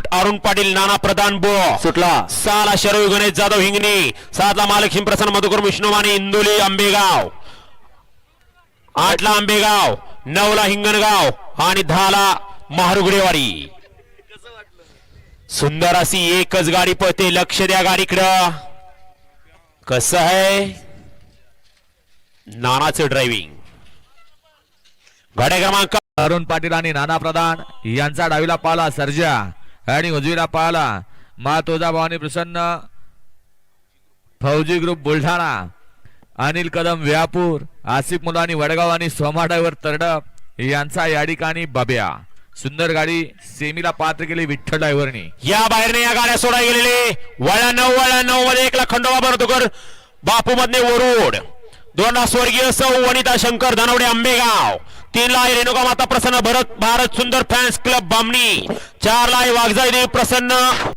शेवट अरुण पाटील नाना प्रधान बो सुटला. साला शरवी गणेश जाधव हिंगणी. सातला महालक्ष्मी प्रसन्न मधुकर विष्णुमाने इंदोली आंबेगाव. आठला आंबेगाव नऊला हिंगणगाव आणि दहाला महारुगडेवाडी सुंदर अशी एकच गाडी पळते लक्ष द्या गाडीकडं. कसं आहे? नानाचं ड्रायव्हिंग गाड्या क्रमांक अरुण पाटील आणि नाना प्रधान यांचा डावीला पाला सर्जा. आणि उजवीला पाहला मा तुळजा भवानी प्रसन्न. फौजी ग्रुप बुलढाणा. अनिल कदम व्यापूर. आसिफ मुलानी वडगाव आणि सोमा तरडप. यांचा या ठिकाणी बब्या. सुंदर गाडी सेमीला पात्र केली विठ्ठल ड्रायव्हरनी. या बाहेरने या गाड्या सोडा गेलेले. वळा नऊ वळा नऊ मध्ये एकला खंडोबा कर बापू मधने वरुड. दोनला स्वर्गीय सौ वनिता शंकर धनवडे आंबेगाव. तीन लाय रेणुका माता प्रसन्न भरत भारत सुंदर फॅन्स क्लब बामणी. चारला आहे वाघजाई देवी प्रसन्न.